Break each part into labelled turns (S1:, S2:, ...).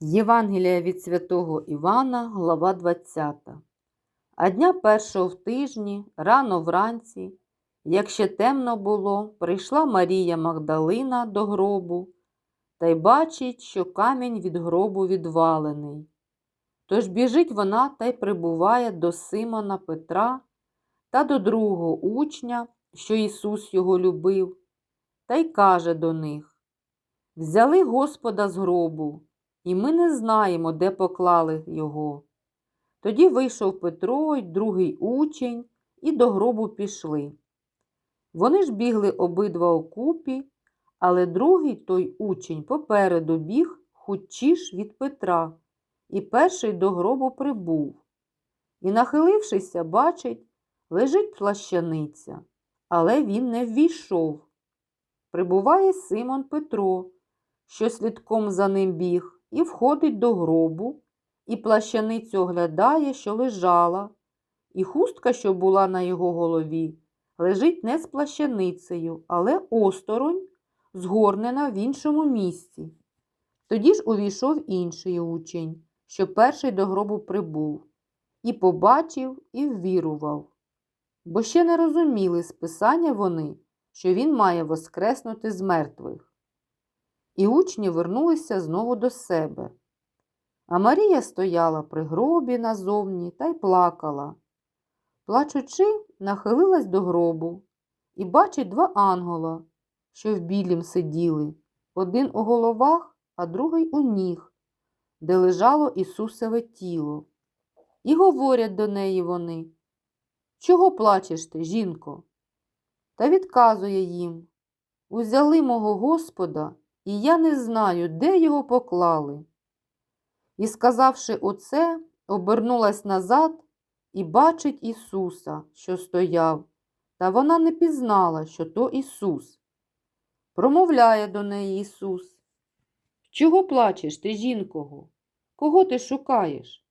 S1: Євангелія від святого Івана, глава 20. А дня першого в тижні, рано вранці, як ще темно було, прийшла Марія Магдалина до гробу та й бачить, що камінь від гробу відвалений. Тож біжить вона та й прибуває до Симона Петра та до другого учня, що Ісус його любив, та й каже до них: Взяли Господа з гробу, і ми не знаємо, де поклали його. Тоді вийшов Петро й другий учень, і до гробу пішли. Вони ж бігли обидва окупі, але другий той учень попереду біг хутчіш від Петра, і перший до гробу прибув. І, нахилившися, бачить, лежить плащаниця, але він не ввійшов. Прибуває Симон Петро, що слідком за ним біг, і входить до гробу, і плащаницю оглядає, що лежала, і хустка, що була на його голові, лежить не з плащаницею, але осторонь, згорнена в іншому місці. Тоді ж увійшов інший учень, що перший до гробу прибув, і побачив, і ввірував. Бо ще не розуміли з писання вони, що він має воскреснути з мертвих. І учні вернулися знову до себе. А Марія стояла при гробі назовні та й плакала. Плачучи, нахилилась до гробу і бачить два ангела, що в білім сиділи, один у головах, а другий у ніг, де лежало Ісусове тіло. І говорять до неї вони Чого плачеш ти, жінко? Та відказує їм Узяли мого Господа, і я не знаю, де його поклали. І, сказавши оце, обернулась назад і бачить Ісуса, що стояв, та вона не пізнала, що то Ісус. Промовляє до неї Ісус. Чого плачеш ти, жінкого? Кого ти шукаєш?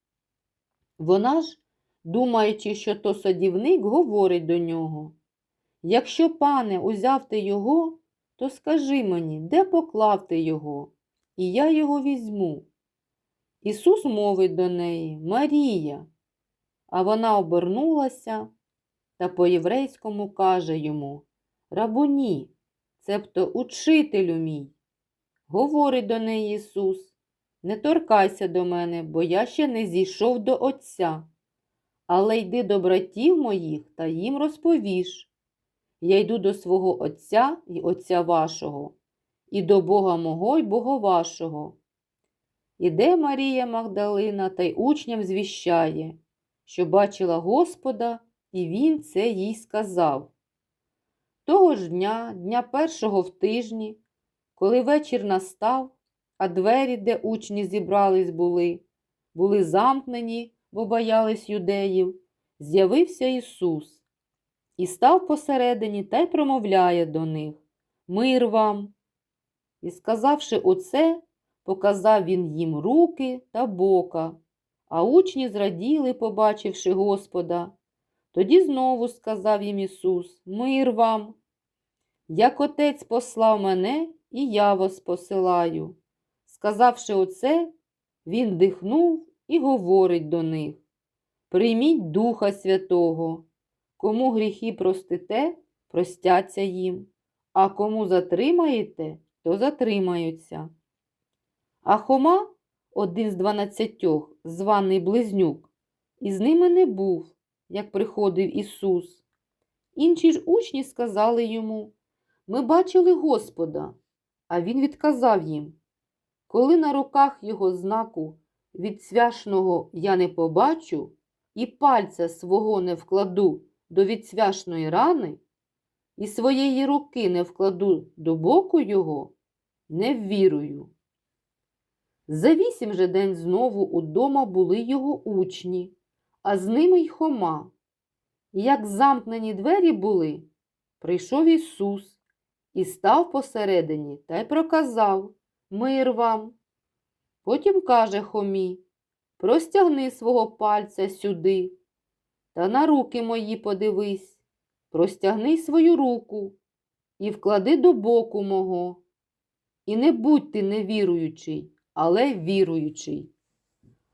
S1: Вона ж, думаючи, що то садівник, говорить до нього. Якщо, пане, узяв ти його, то скажи мені, де поклав ти його, і я його візьму. Ісус мовить до неї Марія, а вона обернулася та по-єврейському каже йому Рабуні, цебто учителю мій. Говорить до неї Ісус, не торкайся до мене, бо я ще не зійшов до Отця, але йди до братів моїх та їм розповіш. Я йду до свого Отця і Отця вашого, і до Бога мого й Бога вашого. Іде Марія Магдалина та й учням звіщає, що бачила Господа, і Він це їй сказав. Того ж дня, дня першого в тижні, коли вечір настав, а двері, де учні зібрались були, були замкнені, бо боялись юдеїв, з'явився Ісус і став посередині та й промовляє до них Мир вам. І, сказавши оце, показав він їм руки та бока, а учні зраділи, побачивши Господа. Тоді знову сказав їм Ісус Мир вам. Як Отець послав мене, і я вас посилаю. Сказавши оце, він дихнув і говорить до них Прийміть Духа Святого. Кому гріхи простите, простяться їм, а кому затримаєте, то затримаються. А Хома, один з дванадцятьох, званий Близнюк, із ними не був, як приходив Ісус. Інші ж учні сказали йому Ми бачили Господа, а Він відказав їм Коли на руках його знаку від свяшного я не побачу, і пальця свого не вкладу до відсвяшної рани, і своєї руки не вкладу до боку його, не ввірую. За вісім же день знову удома були його учні, а з ними й Хома. І як замкнені двері були, прийшов Ісус і став посередині та й проказав Мир вам. Потім каже Хомі Простягни свого пальця сюди, та на руки мої подивись, простягни свою руку і вклади до боку мого. І не будь ти невіруючий, але віруючий.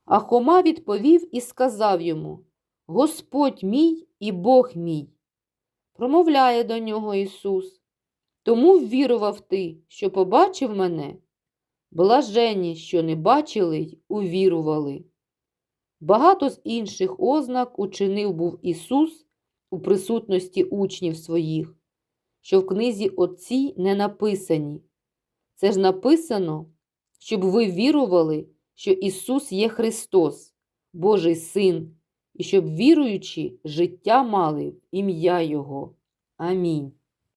S1: А Хома відповів і сказав йому: Господь мій і Бог мій. Промовляє до нього Ісус. Тому ввірував ти, що побачив мене. Блаженні, що не бачили й увірували. Багато з інших ознак учинив був Ісус у присутності учнів своїх, що в книзі Отцій не написані. Це ж написано, щоб ви вірували, що Ісус є Христос, Божий Син, і щоб віруючи життя мали в ім'я Його. Амінь.